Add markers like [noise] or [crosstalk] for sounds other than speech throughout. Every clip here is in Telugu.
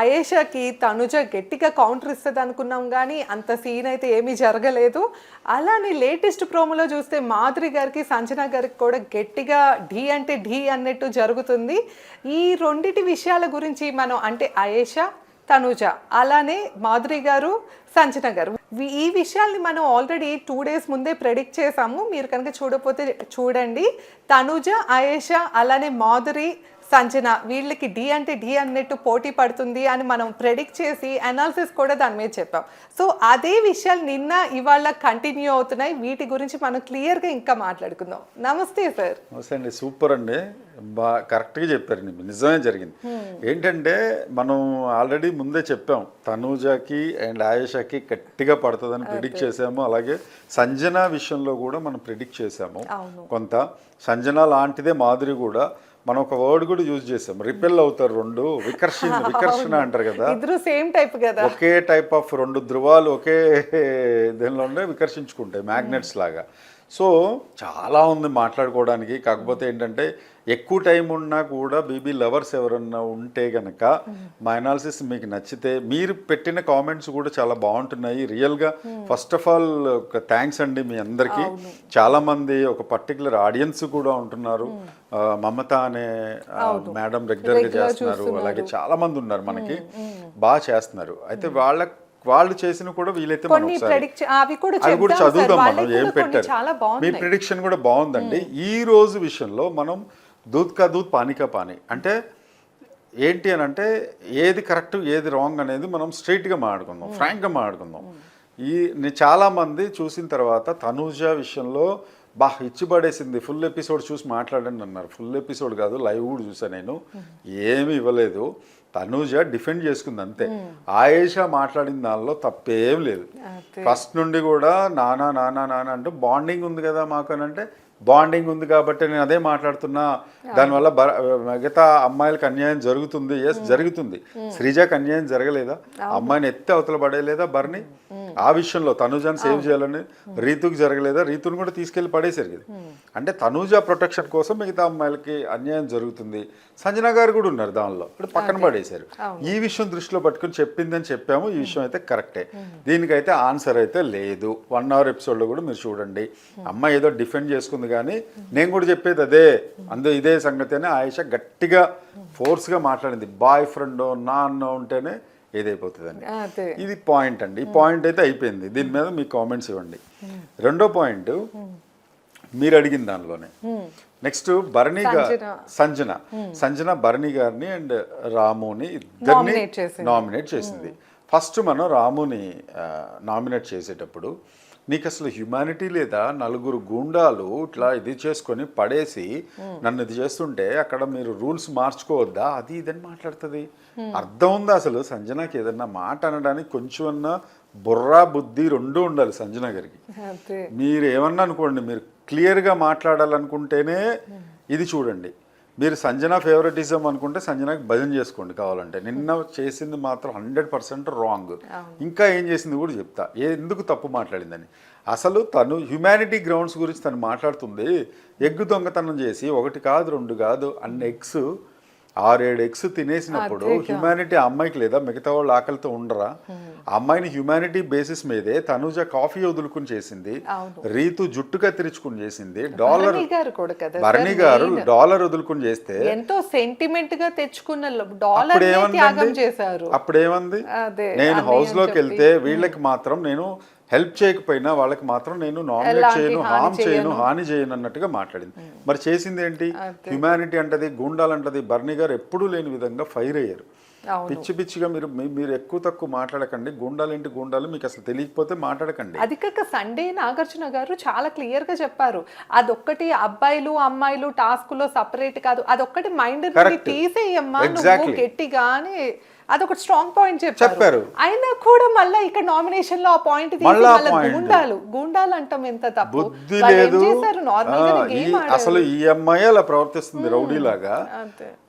అయేషాకి తనుజ గట్టిగా కౌంటర్ ఇస్తుంది అనుకున్నాం కానీ అంత సీన్ అయితే ఏమీ జరగలేదు. అలానే లేటెస్ట్ ప్రోమోలో చూస్తే మాధురి గారికి సంజన గారికి కూడా గట్టిగా ఢీ అంటే ఢీ అన్నట్టు జరుగుతుంది. ఈ రెండిటి విషయాల గురించి మనం అంటే అయేషా తనుజ అలానే మాధురి గారు సంజన గారు. ఈ విషయాల్ని మనం ఆల్రెడీ టూ డేస్ ముందే ప్రెడిక్ట్ చేసాము. మీరు కనుక చూడపోతే చూడండి. తనుజ అయేషా అలానే మాధురి సంజన వీళ్ళకి డి అంటే డి అన్నట్టు పోటీ పడుతుంది అని మనం ప్రెడిక్ట్ చేసి అనాలిసిస్ కూడా దాని మీద చెప్పాం. సో అదే విషయాలు నిన్న ఇవాళ కంటిన్యూ అవుతున్నాయి. వీటి గురించి మనం క్లియర్గా ఇంకా మాట్లాడుకుందాం. నమస్తే సార్ నమస్తే అండి. సూపర్ అండి. బా కరెక్ట్గా చెప్పారు నిజమే జరిగింది. ఏంటంటే మనం ఆల్రెడీ ముందే చెప్పాం. తనూజకి అండ్ ఆయేషాకి గట్టిగా పడుతుందని ప్రిడిక్ట్ చేసాము అలాగే సంజన విషయంలో కూడా మనం ప్రిడిక్ట్ చేసాము. కొంత. సంజన లాంటిదే మాధురి కూడా. మనం ఒక వర్డ్ కూడా యూజ్ చేసాం. రిపెల్ అవుతారు రెండు. వికర్షణ [laughs] వికర్షణ అంటారు కదా. ఇద్దరు సేమ్ టైప్ కదా. ఒకే టైప్ ఆఫ్ రెండు ధృవాలు ఒకే [laughs] దీనిలో ఉండే వికర్షించుకుంటాయి మ్యాగ్నెట్స్ లాగా. సో చాలా ఉంది మాట్లాడుకోవడానికి. కాకపోతే ఏంటంటే ఎక్కువ టైం ఉన్నా కూడా బీబీ లవర్స్ ఎవరన్నా ఉంటే గనక మా అనాలిసిస్ మీకు నచ్చితే మీరు పెట్టిన కామెంట్స్ కూడా చాలా బాగుంటున్నాయి. రియల్గా ఫస్ట్ ఆఫ్ ఆల్ ఒక థ్యాంక్స్ అండి మీ అందరికీ. చాలా మంది ఒక పర్టికులర్ ఆడియన్స్ కూడా ఉంటున్నారు. మమత అనే మేడం రెగ్యులర్గా చేస్తున్నారు. అలాగే చాలా మంది ఉన్నారు మనకి. బాగా చేస్తున్నారు. అయితే వాళ్ళ వాళ్ళు చేసిన కూడా వీలైతే మనం అవి కూడా చదువుదాం మనం. ఏం పెట్టారు? మీ ప్రిడిక్షన్ కూడా బాగుందండి. ఈ రోజు విషయంలో మనం దూద్ కా దూద్ పానీ కా పానీ. అంటే ఏంటి అని అంటే ఏది కరెక్ట్ ఏది రాంగ్ అనేది మనం స్ట్రైట్గా మాట్లాడుకుందాం ఫ్రాంక్గా మాట్లాడుకుందాం. ఈ నే- చాలా మంది చూసిన తర్వాత తనూజ విషయంలో బా ఇచ్చి పడేసింది ఫుల్ ఎపిసోడ్ చూసి మాట్లాడండి అన్నారు. ఫుల్ ఎపిసోడ్ కాదు లైవ్ కూడా చూసాను నేను. ఏమీ ఇవ్వలేదు. తనూజ డిఫెండ్ చేసుకుంది అంతే. ఆయేషా మాట్లాడిన దానిలో తప్పేం లేదు. ఫస్ట్ నుండి కూడా నానా నానా నానా అంటూ బాండింగ్ ఉంది కదా మాకు అని అంటే బాండింగ్ ఉంది కాబట్టి నేను అదే మాట్లాడుతున్నా. దానివల్ల మిగతా అమ్మాయిలకు అన్యాయం జరుగుతుంది. ఎస్ జరుగుతుంది. శ్రీజాకి అన్యాయం జరగలేదా? అమ్మాయిని ఎత్తి అవతల పడేయలేదా బర్ని? ఆ విషయంలో తనుజాని సేవ్ చేయాలని రీతుకి జరగలేదా? రీతుని కూడా తీసుకెళ్ళి పడేసారు కదా. అంటే తనూజ ప్రొటెక్షన్ కోసం మిగతా అమ్మాయిలకి అన్యాయం జరుగుతుంది. సంజన గారు కూడా ఉన్నారు దానిలో. ఇప్పుడు పక్కన పడేశారు. ఈ విషయం దృష్టిలో పట్టుకుని చెప్పిందని చెప్పాము. ఈ విషయం అయితే కరెక్టే. దీనికైతే ఆన్సర్ అయితే లేదు. వన్ అవర్ ఎపిసోడ్లో కూడా మీరు చూడండి. అమ్మాయి ఏదో డిఫెండ్ చేసుకుంది కానీ నేను కూడా చెప్పేది అదే. అందు ఇదే సంగతి అని ఆయేష గట్టిగా ఫోర్స్గా మాట్లాడింది. బాయ్ ఫ్రెండ్ నా అన్న ఉంటేనే ఏదైపోతుందని ఇది పాయింట్ అండి. ఈ పాయింట్ అయితే అయిపోయింది. దీని మీద మీ కామెంట్స్ ఇవ్వండి. రెండో పాయింట్ మీరు అడిగిన దానిలోనే. నెక్స్ట్ భరణి సంజన. సంజన. భరణి గారిని అండ్ రాముని ఇద్దరిని. నామినేట్ చేసింది. ఫస్ట్ మనం రాముని నామినేట్ చేసేటప్పుడు నీకు అసలు హ్యుమానిటీ లేదా? నలుగురు గుండాలు ఇట్లా ఇది చేసుకొని పడేసి నన్ను ఇది చేస్తుంటే అక్కడ మీరు రూల్స్ మార్చుకోవద్దా? అది ఇదని మాట్లాడుతుంది. అర్థం ఉందా అసలు? సంజనకి ఏదన్నా మాట అనడానికి కొంచెం అన్నా బుర్రా బుద్ధి రెండు ఉండాలి సంజన గారికి. మీరు ఏమన్నా అనుకోండి మీరు క్లియర్గా మాట్లాడాలనుకుంటేనే ఇది చూడండి. మీరు సంజన ఫేవరెటిజం అనుకుంటే సంజనకి భజన చేసుకోండి కావాలంటే. నిన్న చేసింది మాత్రం హండ్రెడ్ పర్సెంట్ రాంగ్. ఇంకా ఏం చేసింది కూడా చెప్తా. ఏ ఎందుకు తప్పు మాట్లాడిందని. అసలు తను హ్యుమానిటీ గ్రౌండ్స్ గురించి తను మాట్లాడుతుంది. ఎగ్గు దొంగతనం చేసి ఒకటి కాదు రెండు కాదు అన్ని ఎగ్స్ ఆరేడు ఎగ్స్ తినేసినప్పుడు హ్యుమానిటీ అమ్మాయికి లేదా మిగతా వాళ్ళు ఆకలితో ఉండరా? అమ్మాయిని హ్యుమానిటీ బేసిస్ మీదే తనుజ కాఫీ వదులుకుని చేసింది. రీతు జుట్టు కత్తిరించుకుని చేసింది డాలర్ భరణి గారు. డాలర్ వదులుకుని చేస్తే ఎంతో సెంటిమెంట్గా తెచ్చుకున్న డాలర్ చేశారు. అప్పుడు ఏమంది అదే, నేను హౌస్లోకి. వెళ్తే వీళ్ళకి మాత్రం నేను హెల్ప్ చేయకపోయినా వాళ్ళకి మాత్రం నేను నామినేట్ చేయను హామ్ చేయను. హాని చేయను అన్నట్టుగా మాట్లాడింది. మరి చేసింది ఏంటి? హ్యుమానిటీ అంటది గూండాలంటది బర్నీ గారు ఎప్పుడూ లేని విధంగా ఫైర్ అయ్యారు. పిచ్చి పిచ్చిగా మీరు మీరు ఎక్కువ తక్కువ మాట్లాడకండి. గుండాలు ఏంటి గుండాలు మీకు అసలు తెలియకపోతే మాట్లాడకండి. అది కాక సండే నాగార్జున గారు చాలా క్లియర్గా చెప్పారు. అదొక్కటి అబ్బాయిలు అమ్మాయిలు టాస్క్లో సపరేట్ కాదు. అదొక్కటి మైండ్. తీసేయమ్మా నువ్వు Exactly. అదొక స్ట్రాంగ్ పాయింట్ చెప్పారు. అయినా కూడా మళ్ళీ ఇక్కడ నామినేషన్లో ఆ పాయింట్. గూండాలు గూండాలు. అంటాం ఎంత తప్పు. బుద్ధి లేదు. అసలు ఈ అమ్మాయి అలా ప్రవర్తిస్తుంది రౌడీలాగా.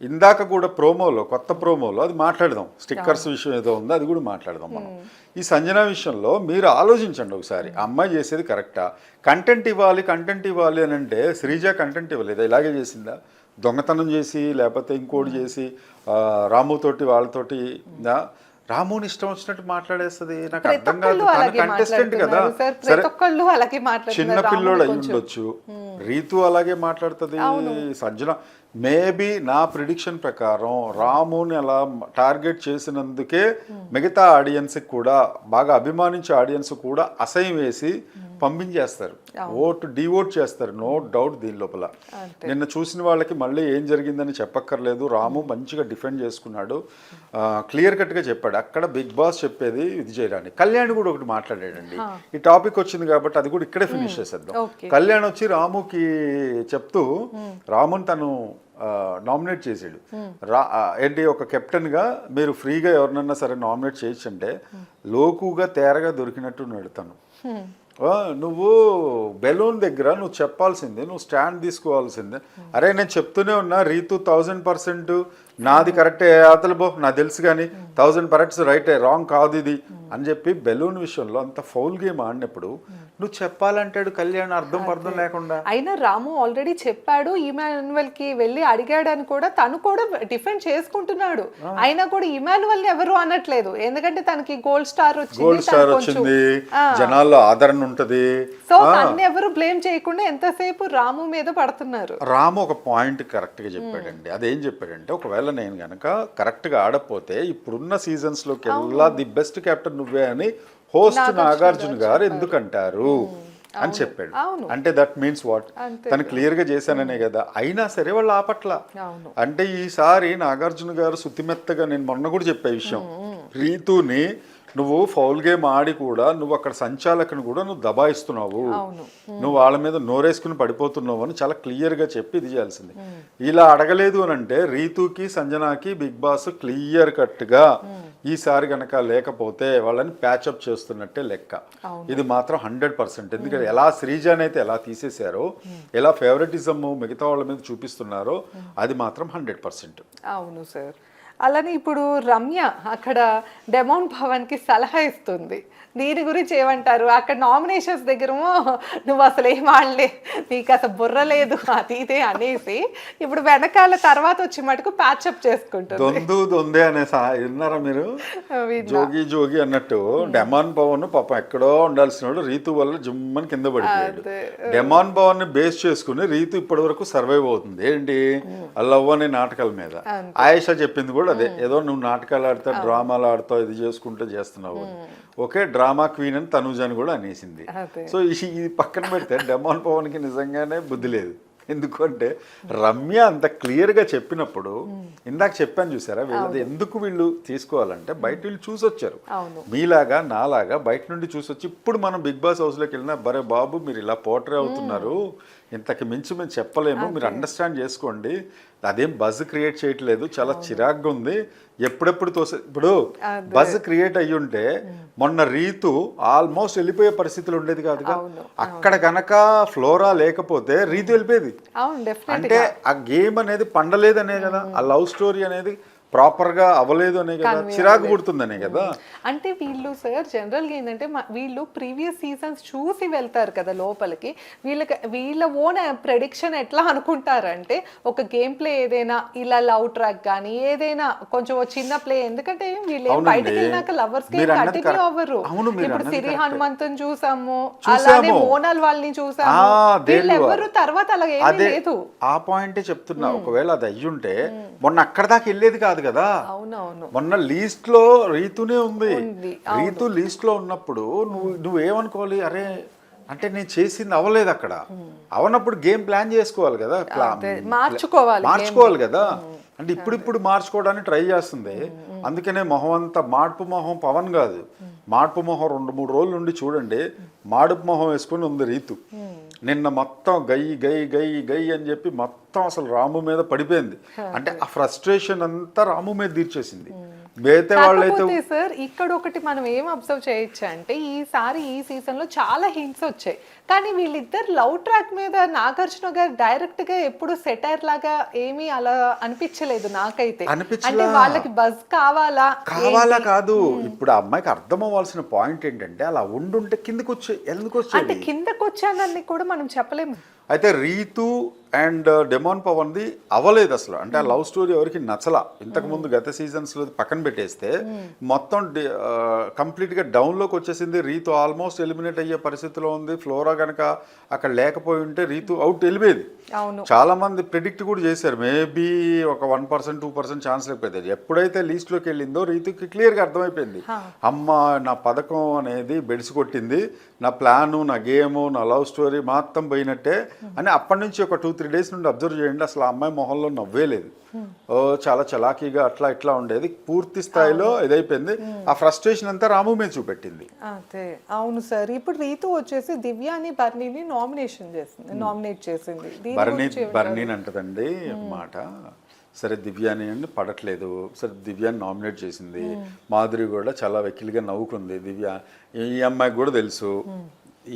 ఇందాక కూడా ప్రోమోలో కొత్త ప్రోమోలో అది మాట్లాడదాం. స్టిక్కర్స్ విషయం ఏదో ఉందో అది కూడా మాట్లాడదాం మనం. ఈ సంజన విషయంలో మీరు ఆలోచించండి ఒకసారి. అమ్మాయి చేసేది కరెక్టా? కంటెంట్ ఇవ్వాలి కంటెంట్ ఇవ్వాలి అని అంటే శ్రీజ కంటెంట్ ఇవ్వలేదా? ఇలాగే చేసిందా? దొంగతనం చేసి లేకపోతే ఇంకోటి చేసి ఆ, రాముతోటి వాళ్ళతోటి రాముని ఇష్టం వచ్చినట్టు మాట్లాడేస్తుంది. నాకు అర్థం కాదు. కంటెస్టెంట్ కదా. సార్. చిన్న పిల్లోడు అయి. ఉండొచ్చు. రీతు అలాగే మాట్లాడుతుంది. సంజన మేబీ నా ప్రిడిక్షన్ ప్రకారం రాముని అలా టార్గెట్ చేసినందుకే మిగతా ఆడియన్స్కి కూడా బాగా అభిమానించే ఆడియన్స్ కూడా అసహ్యం వేసి పంపించేస్తారు. ఓటు డివోట్ చేస్తారు. నో డౌట్ దీని లోపల. నిన్న చూసిన వాళ్ళకి మళ్ళీ ఏం జరిగిందని చెప్పక్కర్లేదు. రాము మంచిగా డిఫెండ్ చేసుకున్నాడు. క్లియర్ కట్గా చెప్పాడు. అక్కడ బిగ్ బాస్ చెప్పేది ఇది చేయడానికి కళ్యాణ్ కూడా ఒకటి మాట్లాడాడండి. ఈ టాపిక్ వచ్చింది కాబట్టి అది కూడా ఇక్కడే ఫినిష్ చేసేద్దాం. కళ్యాణ్ వచ్చి రాముకి చెప్తూ రాముని తను నామినేట్ చేసాడు రా ఏంటి ఒక కెప్టెన్గా మీరు ఫ్రీగా ఎవరినన్నా సరే నామినేట్ చేయొచ్చు అంటే లోకుగా తేరగా దొరికినట్టు ఉన్నాడు తను. ఆ, నువ్వు బెలూన్ దగ్గర నువ్వు చెప్పాల్సిందే నువ్వు స్టాండ్ తీసుకోవాల్సిందే. అరే నేను చెప్తూనే ఉన్నా రీతు థౌజండ్ పర్సెంట్ నాది కరెక్టే అతలు బో నాకు తెలుసు కానీ థౌజండ్ పర్సెంట్ రైటే రాంగ్ కాదు ఇది అని చెప్పి బెలూన్ విషయంలో అంత ఫౌల్ గేమ్ ఆడినప్పుడు నువ్వు చెప్పాలంటాడు కళ్యాణ్ అర్థం పర్థం లేకుండా. అయినా రాము ఆల్రెడీ చెప్పాడు ఇమాన్యువల్కి వెళ్ళి అడిగాడని కూడా తను కూడా డిఫెండ్ చేసుకుంటున్నాడు. అయినా కూడా ఇమాన్యువల్ ఎవరు అనట్లేదు. ఎందుకంటే తనకి గోల్డ్ స్టార్ వచ్చింది గోల్డ్ తను స్టార్ వచ్చింది. జనాల్లో ఆదరణ ఉంటది. సో తన్ని ఎవరు బ్లేమ్ చేయకుండా ఎంతసేపు రాము మీద పడుతున్నారు? రాము ఒక పాయింట్ కరెక్ట్గా చెప్పాడండి. అదేం చెప్పాడంటే ఒకవేళ నేను కనుక కరెక్ట్గా ఆడకపోతే ఇప్పుడున్న సీజన్స్లోకి వెళ్ళా ది బెస్ట్ కెప్టెన్ నువ్వే అని హోస్ట్ నాగార్జున గారు ఎందుకంటారు? అని చెప్పాడు. అంటే దట్ మీన్స్ వాట్ తను క్లియర్గా చేశాననే కదా. అయినా సరే వాళ్ళు ఆపట్ల అంటే ఈసారి నాగార్జున గారు సుత్తిమెత్తగా నేను మొన్న కూడా చెప్పే విషయం. రీతుని నువ్వు ఫౌల్ గేమ్ ఆడి కూడా నువ్వు అక్కడ సంచాలకుని కూడా నువ్వు దబాయిస్తున్నావు. నువ్వు వాళ్ళ మీద నోరేసుకుని పడిపోతున్నావు అని చాలా క్లియర్గా చెప్పి ఇది చేయాల్సింది. ఇలా అడగలేదు అని అంటే రీతుకి సంజనాకి బిగ్ బాస్ క్లియర్ కట్గా ఈసారి గనక లేకపోతే వాళ్ళని ప్యాచప్ చేస్తున్నట్టే లెక్క. ఇది మాత్రం హండ్రెడ్ పర్సెంట్ ఎందుకంటే ఎలా శ్రీజాన్ అయితే ఎలా తీసేశారో ఎలా ఫేవరెటిజం మిగతా వాళ్ళ మీద చూపిస్తున్నారో అది మాత్రం హండ్రెడ్ పర్సెంట్ అవును సార్. అలానే ఇప్పుడు రమ్య అక్కడ డెమౌంట్ భవన్కి సలహా ఇస్తుంది. దీని గురించి ఏమంటారు? అక్కడ నామినేషన్స్ దగ్గరేమో నువ్వు అసలు ఏం ఆడలే నీకు అసలు బుర్ర లేదు అది ఇదే అనేసి ఇప్పుడు వెనకాల తర్వాత వచ్చి మటుకు ప్యాచప్ చేసుకుంటుంది. దొందు దొందే అనే విన్నారా మీరు. జోగి జోగి అన్నట్టు డెమాన్ పవన్ పాపం ఎక్కడో ఉండాల్సిన వాడు రీతు వల్ల జుమ్మని కింద పడిపోయాడు. డెమాన్ పవన్ని బేస్ చేసుకుని రీతు ఇప్పటి వరకు సర్వైవ్ అవుతుంది. ఏంటి? లవ్ అనే నాటకాల మీద. ఆయేషా చెప్పింది కూడా అదే. ఏదో నువ్వు నాటకాలు ఆడతావు డ్రామాలు ఆడతావు ఇది చేసుకుంటూ చేస్తున్నావు ఓకే డ్రామా క్వీన్ అని తనుజ్ అని కూడా అనేసింది. సో ఈ- ఇది పక్కన పెడితే డెమాన్ పవన్కి నిజంగానే బుద్ధి లేదు. ఎందుకంటే రమ్య అంత క్లియర్గా చెప్పినప్పుడు ఇందాక చెప్పాను చూసారా వీళ్ళది ఎందుకు వీళ్ళు తీసుకోవాలంటే బయట వీళ్ళు చూసొచ్చారు. మీలాగా నాలాగా బయట నుండి చూసొచ్చి ఇప్పుడు మనం బిగ్ బాస్ హౌస్లోకి వెళ్ళినా బరే బాబు మీరు ఇలా పోర్ట్రే అవుతున్నారు. ఇంతకు మించి మేము చెప్పలేము. మీరు అండర్స్టాండ్ చేసుకోండి. అదేం బజ్ క్రియేట్ చేయట్లేదు. చాలా చిరాగ్గా ఉంది. ఎప్పుడెప్పుడు తోసే ఇప్పుడు బజ్ క్రియేట్ అయ్యి ఉంటే మొన్న రీతు ఆల్మోస్ట్ వెళ్ళిపోయే పరిస్థితులు ఉండేది కాదుగా అక్కడ కనుక ఫ్లోరా లేకపోతే రీతు వెళ్ళిపోయేది. అంటే ఆ గేమ్ అనేది పండలేదనే కదా. ఆ లవ్ స్టోరీ అనేది ప్రాపర్గా అవ్వలేదు అనే కదా చిరాకు పుడుతుందనే కదా. అంటే వీళ్ళు సార్ జనరల్గా ఏంటంటే వీళ్ళు ప్రీవియస్ సీజన్స్ చూసి వెళ్తారు కదా లోపలికి. వీళ్ళకి వీళ్ళ ఓన్ ప్రెడిక్షన్ ఎట్లా అనుకుంటారంటే ఒక గేమ్ ప్లే ఏదైనా ఇలా లవ్ ట్రాక్ కానీ ఏదైనా కొంచెం చిన్న ప్లే ఎందుకంటే వీళ్ళు. బయటకు వెళ్ళినాక లవర్స్ కంటిన్యూ. అవ్వరు. ఇప్పుడు సిరి. హనుమంతుని చూసాము. అలానే మోనాల్ వాళ్ళని చూసాము. వీళ్ళు. ఎవరు తర్వాత అలా ఏమీ అదే లేదు. ఆ పాయింటే చెప్తున్నా. ఒకవేళ అది అయ్యుంటే మొన్న అక్కడ దాకా వెళ్ళేది కాదు. కదా అవునవును. మొన్న లీస్ట్లో రీతునే ఉంది. రీతు లీస్ట్లో ఉన్నప్పుడు నువ్వు నువ్వేమనుకోవాలి అరే అంటే నేను చేసింది అవ్వలేదు అక్కడ. అవనప్పుడు గేమ్ ప్లాన్ చేసుకోవాలి కదా? మార్చుకోవాలి మార్చుకోవాలి కదా? అంటే ఇప్పుడు ఇప్పుడు మార్చుకోవడానికి ట్రై చేస్తుంది. అందుకనే మొహం అంతా మార్పు మొహం పవన్ కాదు. మార్పు మొహం రెండు మూడు రోజుల నుండి చూడండి. మాడుపు మొహం వేసుకొని ఉంది రీతు. నిన్న మొత్తం గై గై గై గై అని చెప్పి మొత్తం అసలు రాము మీద పడిపోయింది. అంటే ఆ ఫ్రస్ట్రేషన్ అంతా రాము మీద తీర్చేసింది. వాళ్ళైతే కాకపోతే సార్ ఇక్కడ ఒకటి మనం ఏం అబ్జర్వ్ చేయొచ్చు అంటే ఈసారి ఈ సీజన్లో చాలా హింట్స్ వచ్చాయి. కానీ వీళ్ళిద్దరు లవ్ ట్రాక్ మీద నాగార్జున గారు డైరెక్ట్గా ఎప్పుడు సెటైర్ లాగా ఏమీ అలా అనిపించలేదు నాకైతే. అంటే వాళ్ళకి బజ్ కావాలా? కావాలా కాదు. ఇప్పుడు ఆ అమ్మాయికి అర్థం అవ్వాల్సిన పాయింట్ ఏంటంటే అలా ఉండుంటే కిందకు వచ్చే ఎందుకు అంటే కిందకు వచ్చానని కూడా మనం చెప్పలేము. అయితే రీతు అండ్ డెమాన్ పవన్ది అవ్వలేదు అసలు. అంటే ఆ లవ్ స్టోరీ ఎవరికి నచ్చలా. ఇంతకు ముందు గత సీజన్స్లో పక్కన పెట్టేస్తే మొత్తం డి- ఆ, complete గా డౌన్లోకి వచ్చేసింది రీతు. ఆల్మోస్ట్ ఎలిమినేట్ అయ్యే పరిస్థితిలో ఉంది. ఫ్లోరా గనక అక్కడ లేకపోయి ఉంటే రీతు అవుట్ వెళ్ళిపోయేది. అవును. చాలా మంది ప్రిడిక్ట్ కూడా చేశారు. మేబీ ఒక one percent two percent chance లేకపోతే ఎప్పుడైతే లీస్ట్లోకి వెళ్ళిందో రీతుకి క్లియర్గా అర్థమైపోయింది అమ్మ నా పథకం అనేది బెడిసి కొట్టింది. నా ప్లాను నా గేమ్ నా లవ్ స్టోరీ మొత్తం పోయినట్టే అని అప్పటి నుంచి ఒక టూ త్రీ డేస్ నుండి అబ్జర్వ్ చేయండి. అసలు ఆ అమ్మాయి మొహంలో నవ్వే లేదు. ఓ చాలా చలాకీగా అట్లా ఇట్లా ఉండేది. పూర్తి స్థాయిలో ఇదైపోయింది. ఆ ఫ్రస్ట్రేషన్ అంతా రాము మీద చూపెట్టింది. అదే. అవును సార్. ఇప్పుడు రీతు వచ్చేసి దివ్యాని బర్నీని నామినేషన్ చేసింది నామినేట్ చేసింది. దీని బర్నీ? బర్నీని అంటదండి మాట. సరే దివ్యాని అండి పడట్లేదు. సరే దివ్యాని నామినేట్ చేసింది. మాధురి కూడా చాలా వెకిలిగా నవ్వుకుంది. దివ్య ఈ అమ్మాయికి కూడా తెలుసు.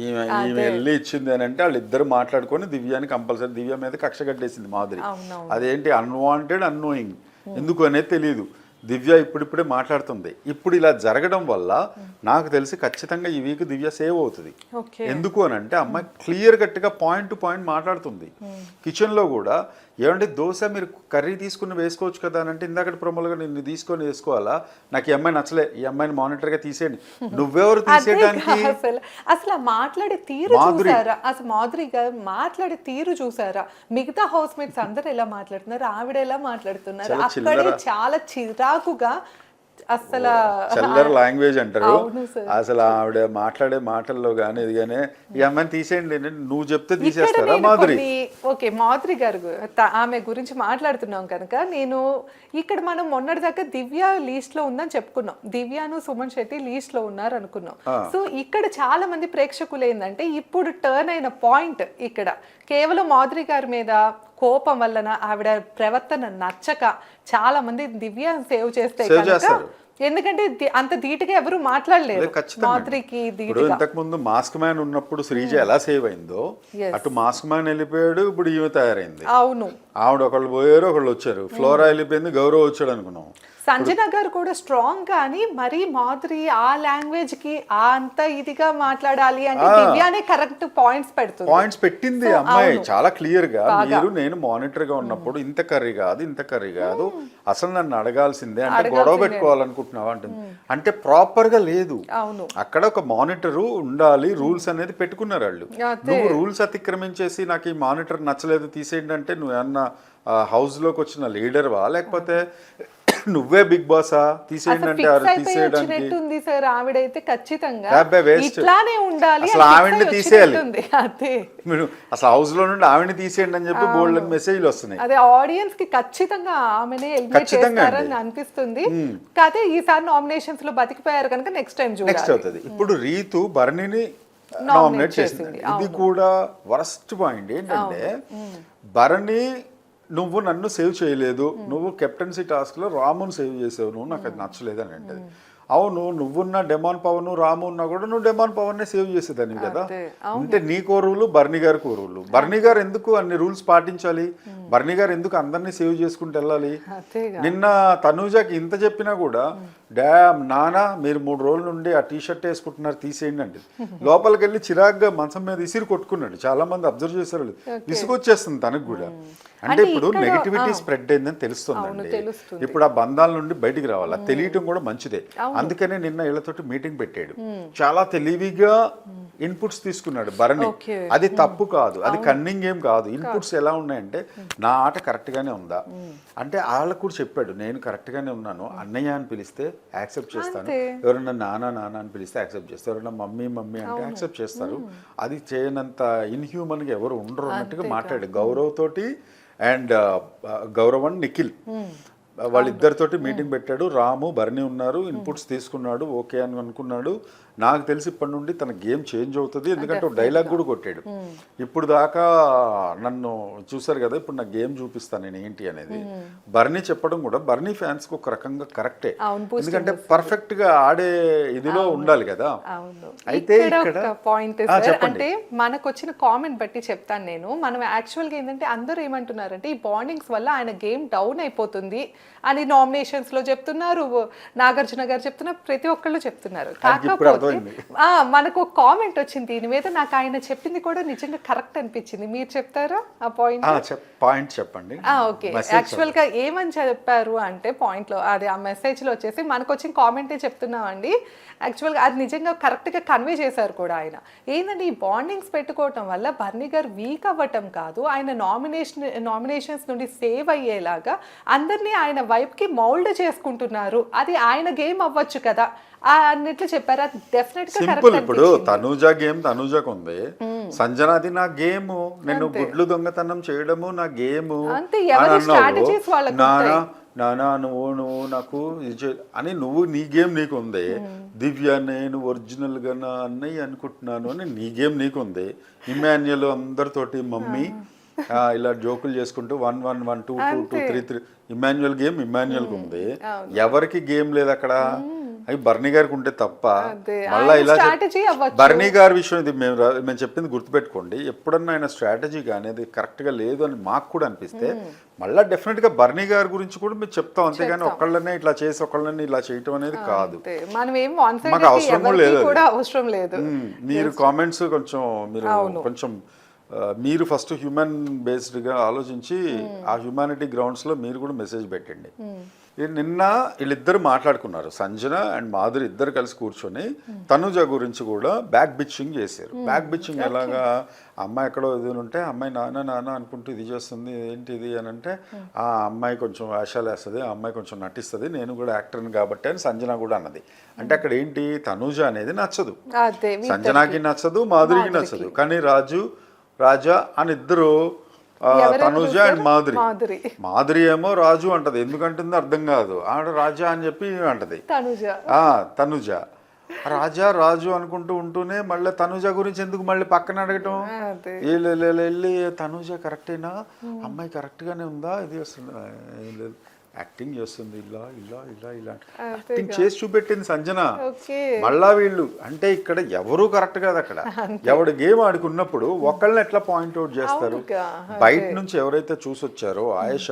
ఈమె ఈమె వెళ్ళి ఇచ్చింది అని అంటే వాళ్ళిద్దరు మాట్లాడుకొని దివ్యాని కంపల్సరీ దివ్య మీద కక్ష కట్టేసింది మాధురి. అదేంటి? అన్వాంటెడ్ అన్నోయింగ్ ఎందుకు అనేది తెలియదు దివ్య ఇప్పుడిప్పుడే మాట్లాడుతుంది. ఇప్పుడు ఇలా జరగడం వల్ల నాకు తెలిసి ఖచ్చితంగా ఈ వీక్ దివ్య సేవ్ అవుతుంది. ఎందుకు అని అంటే అమ్మాయి క్లియర్ కట్గా పాయింట్ టు పాయింట్ మాట్లాడుతుంది. కిచెన్లో కూడా ఏమంటే దోశ మీరు కర్రీ తీసుకుని వేసుకోవచ్చు కదా అని అంటే ఇందాక ప్రొమలుగా నిన్ను తీసుకొని వేసుకోవాలా? నాకు ఈ అమ్మాయి నచ్చలే ఈ అమ్మాయిని మానిటర్గా తీసేయండి. [laughs] నువ్వెవరు తీసేయడానికి? అసలు. అసలు మాట్లాడే తీరు. చూసారా? అసలు మాధురి గారు మాట్లాడే తీరు చూసారా? మిగతా హౌస్ మేట్స్ అందరు ఎలా మాట్లాడుతున్నారు? ఆవిడ ఎలా మాట్లాడుతున్నారు? అక్కడే. చాలా చిరాకుగా అసలు చల్లర లాంగ్వేజ్ అంటారు. అసలు ఆవిడ మాట్లాడే మాటల్లో కానీ ఇది కానీ ఈ అమ్మాయిని తీసేయండి నువ్వు చెప్తే తీసేస్తారా మాధురి? ఓకే మాధురి గారు ఆమె గురించి మాట్లాడుతున్నాం కనుక నేను ఇక్కడ మనం మొన్నటిదాకా దివ్య లీస్ట్లో ఉందని చెప్పుకున్నాం. దివ్యను సుమన్ శెట్టి లీస్ట్లో ఉన్నారు అనుకున్నాం సో ఇక్కడ చాలా మంది ప్రేక్షకులు ఏంటంటే ఇప్పుడు టర్న్ అయిన పాయింట్ ఇక్కడ. కేవలం మాధురి గారి మీద కోపం వలన ఆవిడ ప్రవర్తన నచ్చక చాలా మంది దివ్య సేవ్ చేస్తే కనుక. ఎందుకంటే అంత ధీటుగా ఎవరు. మాధురికి ఇప్పుడు ధీటుగా. ఇంతకు ముందు మాస్క్ మ్యాన్ ఉన్నప్పుడు శ్రీజ ఎలా సేవ్ అయిందో. అటు మాస్క్ మ్యాన్ వెళ్ళిపోయాడు ఇప్పుడు ఈమె తయారైంది. అవును. ఆవిడ ఒకళ్ళు పోయారు ఒకళ్ళు వచ్చారు. ఫ్లోరా వెళ్ళిపోయింది గౌరవ్ వచ్చాడు అనుకున్నాం. సంజన గారు కూడా స్ట్రాంగ్ కానీ మరీ మాధురి ఆ లాంగ్వేజ్కి అంత ఇదిగా మాట్లాడాలి అంటే దివ్యానే కరెక్ట్ పాయింట్స్ పెడుతుంది. పాయింట్స్ పెట్టింది అమ్మాయి. చాలా క్లియర్గా. మీరు నేను మానిటర్గా ఉన్నప్పుడు ఇంత కర్రీ కాదు ఇంత కర్రీ కాదు. అసలు నన్ను అడగాల్సిందే అంటే గొడవ. పెట్టుకోవాలనుకుంటున్నావా అంటుంది. అంటే ప్రాపర్గా లేదు. అవును. అక్కడ ఒక మానిటర్ ఉండాలి రూల్స్ అనేది పెట్టుకున్నారు వాళ్ళు. నువ్వు రూల్స్ అతిక్రమించేసి నాకు ఈ మానిటర్ నచ్చలేదు తీసేయండి అంటే నువ్వు ఏమన్నా హౌస్లోకి వచ్చిన లీడర్వా లేకపోతే నువ్వే బిగ్ బాసా? తీసేయండి అంటే తీసేయడానికి. సార్ ఆవిడైతే ఖచ్చితంగా. ఇట్లానే ఉండాలి అసలు ఆవిడ్ని తీసేయాలి. మీరు అసలు హౌస్లో నుండి ఆవిడని తీసేయండి అని చెప్పి బోల్డ్ మెసేజ్లు వస్తున్నాయి. అదే ఆడియన్స్కి ఖచ్చితంగా ఆమెనే ఖచ్చితంగా చేస్తారని అనిపిస్తుంది. కాకపోతే ఈసారి నామినేషన్స్లో బతికిపోయారు కనుక నెక్స్ట్ టైం నెక్స్ట్ అవుతుంది. ఇప్పుడు రీతు భరణిని నామినేట్ చేసింది, చేసింది. ఇది కూడా వరస్ట్ పాయింట్ ఏంటంటే భరణి నువ్వు నన్ను సేవ్ చేయలేదు నువ్వు కెప్టెన్సీ టాస్క్లో సేవ్ చేసావు నువ్వు నాకు అది నచ్చలేదు అని అంటే అవును నువ్వున్న డెమాన్ పవన్ రాము ఉన్నా కూడా నువ్వు డెమాన్ పవన్ నే సేవ్ చేసేదాన్ని కదా అంటే నీ కోరువులు బర్నీ గారి కోరువులు బర్నీ గారు ఎందుకు అన్ని రూల్స్ పాటించాలి? బర్నీ గారు ఎందుకు అందరినీ సేవ్ చేసుకుంటూ వెళ్ళాలి? నిన్న తనూజకి ఇంత చెప్పినా కూడా డామ్ నానా మీరు మూడు రోజుల నుండి ఆ టీ షర్ట్ వేసుకుంటున్నారు తీసేయండి అండి లోపలికి వెళ్ళి చిరాగ్గా మంచం మీద ఇసిరి కొట్టుకున్నాడు. చాలా మంది అబ్జర్వ్ చేశారు. విసుగొచ్చేస్తుంది తనకు కూడా. అంటే అంటే ఇప్పుడు నెగిటివిటీ. స్ప్రెడ్ అయిందని తెలుస్తుందండి. తెలుస్తుంది. ఇప్పుడు ఆ బంధాల నుండి బయటికి రావాలి. తెలియటం కూడా మంచిదే. అందుకనే నిన్న వీళ్ళతోటి మీటింగ్ పెట్టాడు. చాలా తెలివిగా ఇన్పుట్స్ తీసుకున్నాడు భరణి. అది తప్పు కాదు. అది కన్నింగ్ ఏం కాదు. ఇన్పుట్స్ ఎలా ఉన్నాయంటే నా ఆట కరెక్ట్ గానే ఉందా? అంటే వాళ్ళకు కూడా చెప్పాడు నేను కరెక్ట్ గానే ఉన్నాను. అన్నయ్య అని పిలిస్తే యాక్సెప్ట్ చేస్తాను. అంతే. ఎవరైనా నాన్న నాన్న అని పిలిస్తే యాక్సెప్ట్ చేస్తారు ఎవరైనా మమ్మీ మమ్మీ అంటే యాక్సెప్ట్ చేస్తారు. అది చేయనంత ఇన్హ్యూమన్గా ఎవరు ఉండరు అన్నట్టుగా మాట్లాడు గౌరవ్ తోటి అండ్ గౌరవ్ అండ్ నిఖిల్. వాళ్ళిద్దరితోటి మీటింగ్ పెట్టాడు. రాము భరణి ఉన్నారు. ఇన్పుట్స్ తీసుకున్నాడు. ఓకే అని అనుకున్నాడు. నాకు తెలిసి ఇప్పటి నుండి తన గేమ్ చేంజ్ అవుతుంది ఎందుకంటే డైలాగ్ కూడా కొట్టాడు. ఇప్పుడు దాకా నన్ను చూసారు కదా ఇప్పుడు నా గేమ్ చూపిస్తాను నేను ఏంటి అనేది. బర్నీ చెప్పడం కూడా బర్నీ ఫ్యాన్స్కి ఒక రకంగా కరెక్టే. ఎందుకంటే పర్ఫెక్ట్గా ఆడే ఇదిలో ఉండాలి కదా. అయితే ఇక్కడ పాయింట్. అంటే మనకు వచ్చిన కామెంట్ బట్టి చెప్తాను నేను. మనం యాక్చువల్గా ఏంటంటే అందరూ ఏమంటున్నారంటే ఈ బాండింగ్స్ వల్ల ఆయన గేమ్ డౌన్ అయిపోతుంది అని నామినేషన్స్లో చెప్తున్నారు నాగార్జున గారు చెప్తున్నారు ప్రతి ఒక్కళ్ళు చెప్తున్నారు. కాకపోతే మనకు ఒక కామెంట్ వచ్చింది. దీని మీద నాకు ఆయన చెప్పింది కూడా నిజంగా కరెక్ట్ అనిపించింది. మీరు చెప్తారా ఆ పాయింట్ పాయింట్ చెప్పండి. ఓకే. యాక్చువల్గా ఏమని చెప్పారు అంటే పాయింట్లో అది ఆ మెసేజ్లో వచ్చేసి మనకు వచ్చిన కామెంటే చెప్తున్నామండి. యాక్చువల్గా అది నిజంగా కరెక్ట్గా కన్వే చేశారు కూడా ఆయన. ఏంటంటే ఈ బాండింగ్స్ పెట్టుకోవటం వల్ల బర్నీ గారు వీక్ అవ్వటం కాదు ఆయన నామినేషన్ నామినేషన్స్ నుండి సేవ్ అయ్యేలాగా అందరినీ ఆయన వైపు కి మౌల్డ్ చేసుకుంటున్నారు. అది ఆయన గేమ్ అవ్వచ్చు కదా. అన్నిట్లు చెప్పారు. అది డెఫినెట్గా సింపుల్ ఇప్పుడు తనూజ గేమ్ తనూజకు ఉంది. సంజనాది నా గేమ్. నేను గుడ్లు దొంగతనం చేయడము నా గేమ్ అంతే, ఎవరి వాళ్ళకు నానా నానా నువ్వు నువ్వు నాకు అని నువ్వు నీ గేమ్ నీకు ఉంది. దివ్య నేను ఒరిజినల్గా నా అన్నయ్య అనుకుంటున్నాను అని నీ గేమ్ నీకు ఉంది. ఇమాన్యుల్ అందరితోటి మమ్మీ ఇలా జోకులు చేసుకుంటూ one one one two two two three three. Emmanuel game Emmanuel ఉంది. ఎవరికి గేమ్ లేదు అక్కడ? అవి బర్నీ గారికి ఉంటే తప్ప మళ్ళా ఇలా. బర్నీ గారి విషయం ఇది మేము మేము చెప్పింది గుర్తుపెట్టుకోండి. ఎప్పుడన్నా ఆయన స్ట్రాటజీ కానీ అది కరెక్ట్గా లేదు అని మాకు కూడా అనిపిస్తే మళ్ళీ డెఫినెట్గా బర్నీ గారి గురించి కూడా మేము చెప్తాం. అంతేగాని ఒక్కళ్ళనే ఇట్లా చేసి ఒక్కళ్ళని ఇలా చేయటం అనేది కాదు. మాకు అవసరం లేదు. మీరు కామెంట్స్ కొంచెం మీరు కొంచెం మీరు ఫస్ట్ హ్యూమన్ బేస్డ్గా ఆలోచించి ఆ హ్యూమానిటీ గ్రౌండ్స్లో మీరు కూడా మెసేజ్ పెట్టండి. నిన్న వీళ్ళిద్దరు మాట్లాడుకున్నారు. సంజన అండ్ మాధురి ఇద్దరు కలిసి కూర్చొని తనుజ గురించి కూడా బ్యాక్ బిచ్చింగ్ చేశారు. బ్యాక్ బిచ్చింగ్ ఎలాగా? అమ్మాయి ఎక్కడో ఇది ఉంటే అమ్మాయి నాన్న నాన్న అనుకుంటూ ఇది చేస్తుంది ఏంటి ఇది అని అంటే ఆ అమ్మాయి కొంచెం వేషాలు వేస్తుంది ఆ అమ్మాయి కొంచెం నటిస్తుంది నేను కూడా యాక్టర్ని కాబట్టి అని సంజన కూడా అన్నది. అంటే అక్కడ ఏంటి? తనుజ అనేది నచ్చదు. సంజనాకి నచ్చదు మాధురికి. నచ్చదు. కానీ రాజు రాజా అని ఇద్దరు తనుజ? అండ్ మాధురి. మాధురి. ఏమో రాజు అంటది. ఎందుకంటుందో అర్థం కాదు. ఆడ రాజా అని చెప్పి అంటది. తనుజ. రాజా రాజు అనుకుంటూ ఉంటూనే మళ్ళీ తనుజ గురించి ఎందుకు మళ్ళీ పక్కన అడగటం? వీళ్ళు తనుజ కరెక్టేనా అమ్మాయి కరెక్ట్గానే ఉందా? ఇది వస్తుంది యాక్టింగ్ చేస్తుంది ఇలా ఇలా ఇలా ఇలా. యాక్టింగ్ చేసి చూపెట్టింది సంజన. మళ్ళా వీళ్ళు అంటే ఇక్కడ ఎవరు కరెక్ట్ కాదు అక్కడ. ఎవడు గేమ్ ఆడుకున్నప్పుడు ఒకళ్ళని ఎట్లా పాయింట్ అవుట్ చేస్తారు? బయట నుంచి ఎవరైతే చూసొచ్చారో ఆయేష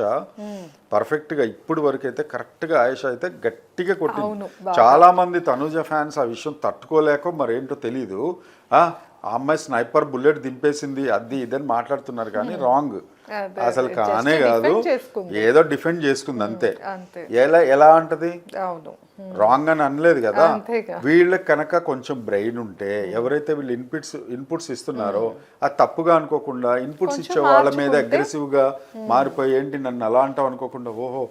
పర్ఫెక్ట్గా ఇప్పుడు వరకు అయితే కరెక్ట్గా ఆయేష అయితే గట్టిగా కొట్టింది. చాలా మంది తనుజ ఫ్యాన్స్ ఆ విషయం తట్టుకోలేక మరేంటో తెలీదు. ఆ అమ్మాయి స్నైపర్ బుల్లెట్ దింపేసింది అది ఇదని మాట్లాడుతున్నారు కానీ రాంగ్. అసలు. కానే కాదు. ఏదో డిఫెండ్ చేసుకుంది అంతే. ఎలా ఎలా అంటది అవును. రాంగ్ అని అనలేదు కదా. వీళ్ళకి కనుక కొంచెం బ్రెయిన్ ఉంటే ఎవరైతే వీళ్ళు ఇన్పుట్స్ ఇన్పుట్స్ ఇస్తున్నారో అది తప్పుగా అనుకోకుండా ఇన్పుట్స్ ఇచ్చే వాళ్ళ మీద అగ్రెసివ్గా మారిపోయి ఏంటి నన్ను అలా అంటావు అనుకోకుండా ఓహో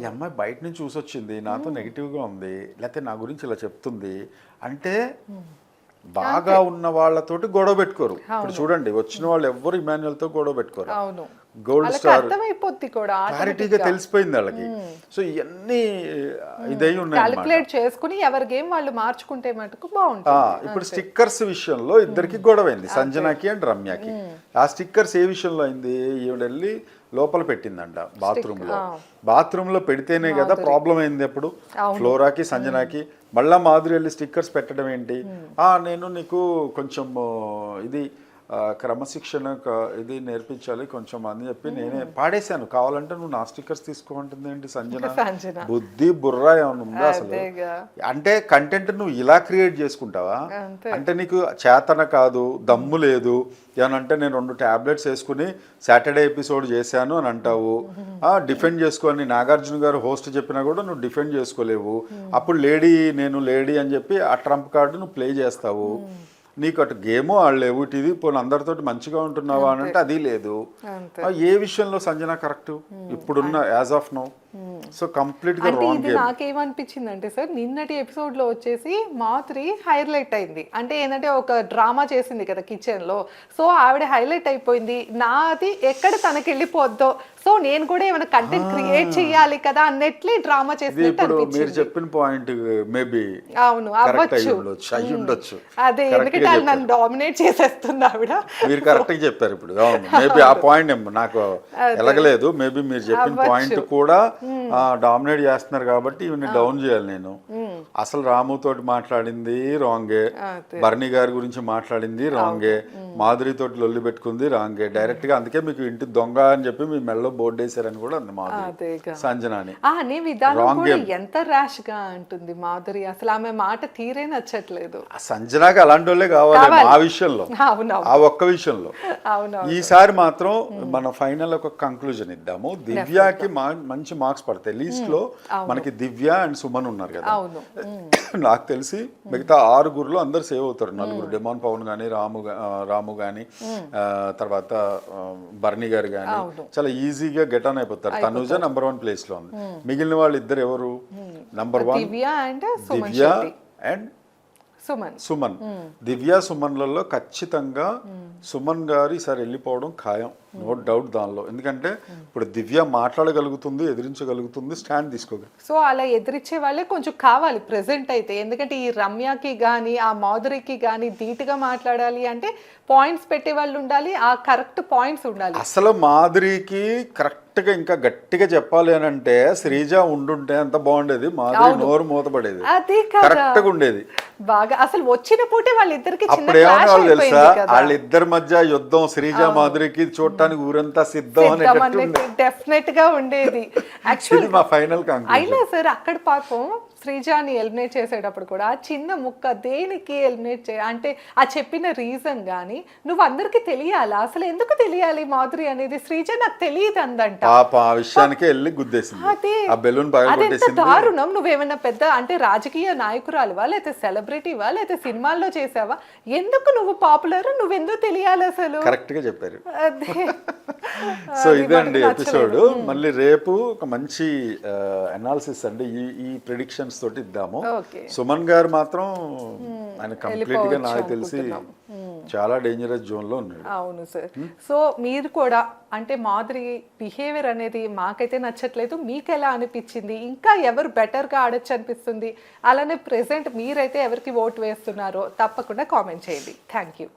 ఈ అమ్మాయి బయట నుంచి చూసొచ్చింది నాతో నెగిటివ్గా ఉంది లేకపోతే నా గురించి ఇలా చెప్తుంది అంటే బాగా ఉన్న వాళ్ళతోటి గొడవ పెట్టుకోరు. ఇప్పుడు చూడండి వచ్చిన వాళ్ళు ఎవ్వరు ఇమాన్యువల్తో గొడవ పెట్టుకోరు. గోల్డ్ స్టార్ అర్థమైపోద్ది కూడా క్లారిటీగా తెలిసిపోయింది వాళ్ళకి. సో ఇవన్నీ ఇదై ఉన్నాయి. క్యాలిక్యులేట్ చేసుకుని ఎవరి గేమ్ వాళ్ళు మార్చుకుంటే మటుకు బాగుంటుంది. ఇప్పుడు స్టిక్కర్స్ విషయంలో ఇద్దరికి గొడవైంది సంజనాకి అండ్ రమ్యకి. ఆ స్టిక్కర్స్ ఏ విషయంలో అయింది? ఈవిడ వెళ్ళి లోపల పెట్టిందంట బాత్రూమ్లో బాత్రూమ్లో పెడితేనే కదా ప్రాబ్లం అయింది అప్పుడు. ఫ్లోరాకి సంజనాకి. మళ్ళా మాధురి వెళ్ళి స్టిక్కర్స్ పెట్టడం ఏంటి? ఆ నేను నీకు కొంచెం ఇది క్రమశిక్షణ ఇది నేర్పించాలి కొంచెం అని చెప్పి నేనే పాడేశాను. కావాలంటే నువ్వు నా స్టిక్కర్స్ తీసుకోమంటుంది ఏంటి సంజన? [laughs] బుద్ధి బుర్ర ఏమైనా ఉందా అసలు? అంటే కంటెంట్ నువ్వు ఇలా క్రియేట్ చేసుకుంటావా. అంటే నీకు చేతన కాదు దమ్ము లేదు. ఏమనంటే నేను రెండు టాబ్లెట్స్ వేసుకుని సాటర్డే ఎపిసోడ్ చేశాను అని అంటావు. ఆ డిఫెండ్ చేసుకొని నాగార్జున గారు హోస్ట్ చెప్పినా కూడా నువ్వు డిఫెండ్ చేసుకోలేవు. అప్పుడు లేడీ నేను లేడీ అని చెప్పి ఆ ట్రంప్ కార్డు నువ్వు ప్లే చేస్తావు. నీకు అటు గేమో ఆడలేవు ఇటు ఇది పోనీ అందరితోటి మంచిగా ఉంటున్నావా అని అంటే అది లేదు. ఏ విషయంలో సంజన కరెక్ట్? ఇప్పుడున్న యాజ్ ఆఫ్ నో. సో కంప్లీట్గా అంటే ఇది నాకేమనిపించింది అంటే సార్ నిన్నటి ఎపిసోడ్లో వచ్చేసి మాధురి హైలైట్ అయింది. అంటే ఏంటంటే ఒక డ్రామా చేసింది కదా కిచెన్లో సో ఆవిడ హైలైట్ అయిపోయింది. నాది ఎక్కడ తనకి వెళ్ళిపోద్దో సో నేను కూడా ఏమైనా కంటెంట్ క్రియేట్ చేయాలి కదా అన్నట్లే డ్రామా చేసినట్టు మీరు చెప్పిన పాయింట్ మేబీ అవును అవ్వచ్చు. ఉండొచ్చు అదే ఎందుకంటే. నన్ను డామినేట్ చేసేస్తుంది ఆవిడ. మీరు కరెక్ట్గా చెప్పారు ఇప్పుడు. అవును మేబీ ఆ పాయింట్ నాకు ఎలగలేదు. మేబీ మీరు చెప్పిన పాయింట్ కూడా డామినేట్ చేస్తున్నారు కాబట్టి ఇవన్నీ డౌన్ చేయాలి నేను. అసలు రాము తోటి మాట్లాడింది రాంగే. బర్ణి గారి గురించి మాట్లాడింది రాంగే. మాధురి తోటి లొల్లి పెట్టుకుంది రాంగే. డైరెక్ట్గా అందుకే మీకు ఇంటి దొంగ అని చెప్పి మీ మెడలో బోర్డు వేసారని కూడా అంది మాధురి. అదేగా సంజనాని. ఎంత ర్యాష్గా అంటుంది మాధురి. అసలు ఆమె మాట తీరే నచ్చట్లేదు. సంజనాకి అలాంటి వాళ్ళే కావాలి. ఆ విషయంలో. [laughs] ఆ ఒక్క విషయంలో. ఈసారి మాత్రం మన ఫైనల్ ఒక కంక్లూజన్ ఇద్దాము. దివ్యకి మంచి మార్క్స్ పడతాయి. లీస్ట్లో మనకి దివ్య అండ్ సుమన్ ఉన్నారు కదా. [clears throat] నాకు తెలిసి మిగతా ఆరుగురులో అందరు సేవ్ అవుతారు. నలుగురు డెమాన్ పవన్ గానీ రాము రాము గానీ ఆ, తర్వాత ఆ, బర్ని గారు గానీ చాలా ఈజీగా గెట్ ఆన్ అయిపోతారు. తనుజ నంబర్ వన్ ప్లేస్లో ఉంది. మిగిలిన వాళ్ళు ఇద్దరు ఎవరు? Number one Divya and Suman Suman. Divya సుమన్లలో ఖచ్చితంగా సుమన్ గారు ఈసారి వెళ్ళిపోవడం ఖాయం. నో డౌట్ దానిలో. ఎందుకంటే ఇప్పుడు దివ్య మాట్లాడగలుగుతుంది ఎదిరించగలుగుతుంది స్టాండ్ తీసుకోగలదు సో అలా ఎదిరించే వాళ్ళే కొంచెం కావాలి ప్రెసెంట్ అయితే. ఎందుకంటే ఈ రమ్యకి కానీ ఆ మాధురికి కానీ ధీటుగా మాట్లాడాలి అంటే పాయింట్స్ పెట్టే వాళ్ళు ఉండాలి ఆ కరెక్ట్ పాయింట్స్ ఉండాలి. అసలు మాధురికి కరెక్ట్గా ఇంకా గట్టిగా చెప్పాలి అని అంటే శ్రీజ ఉండుంటే ఎంత బాగుండేది మాధురి నోరు మూతపడేది అదే కదా. కరెక్ట్గా ఉండేది. బాగా అసలు వచ్చిన పూటే వాళ్ళిద్దరికి అప్పుడు ఏమన్నా తెలుసా? వాళ్ళిద్దరి మధ్య యుద్ధం శ్రీజ మాధురికి చూడటానికి ఊరంతా సిద్ధం అనేటట్టు. డెఫినెట్గా ఉండేది యాక్చువల్ ఇది మా ఫైనల్ అయినా సార్ అక్కడ పాపం శ్రీజాని ఎలిమినేట్ చేసేటప్పుడు కూడా ఆ చిన్న ముక్క దేనికి ఎలిమినేట్ చే అంటే ఆ చెప్పిన రీజన్ కానీ నువ్వు అందరికి తెలియాలా? అసలు ఎందుకు తెలియాలి మాధురి అనేది? శ్రీజ నాకు తెలియదు అందంట. ఆ విషయానికే వెళ్ళి గుద్దేసింది. అదే. అదెంత దారుణం. నువ్వేమన్నా పెద్ద అంటే రాజకీయ నాయకురాలువా? లేకపోతే సెలబ్రిటీవా? లేకపోతే సినిమాల్లో చేసావా? ఎందుకు నువ్వు పాపులర్? నువ్వెందుకు తెలియాలి అసలు? కరెక్ట్గా చెప్పారు. అదే. సో ఇదండి ఎపిసోడ్ మళ్ళీ రేపు ఒక మంచి అనాలిసిస్ అండి ఈ ఈ ప్రిడిక్షన్స్ తోటి ఇద్దాము. సుమన్ గారు మాత్రం ఆయన కంప్లీట్గా నాకు తెలిసి చాలా డేంజరస్ జోన్లో ఉన్నాడు. అవును సార్. సో మీరు కూడా అంటే మాదిరి బిహేవియర్ అనేది మాకైతే నచ్చట్లేదు మీకు ఎలా అనిపించింది? ఇంకా ఎవరు బెటర్గా ఆడొచ్చు అనిపిస్తుంది? అలానే ప్రెసెంట్ మీరైతే ఎవరికి ఓటు వేస్తున్నారో తప్పకుండా కామెంట్ చేయండి. Thank you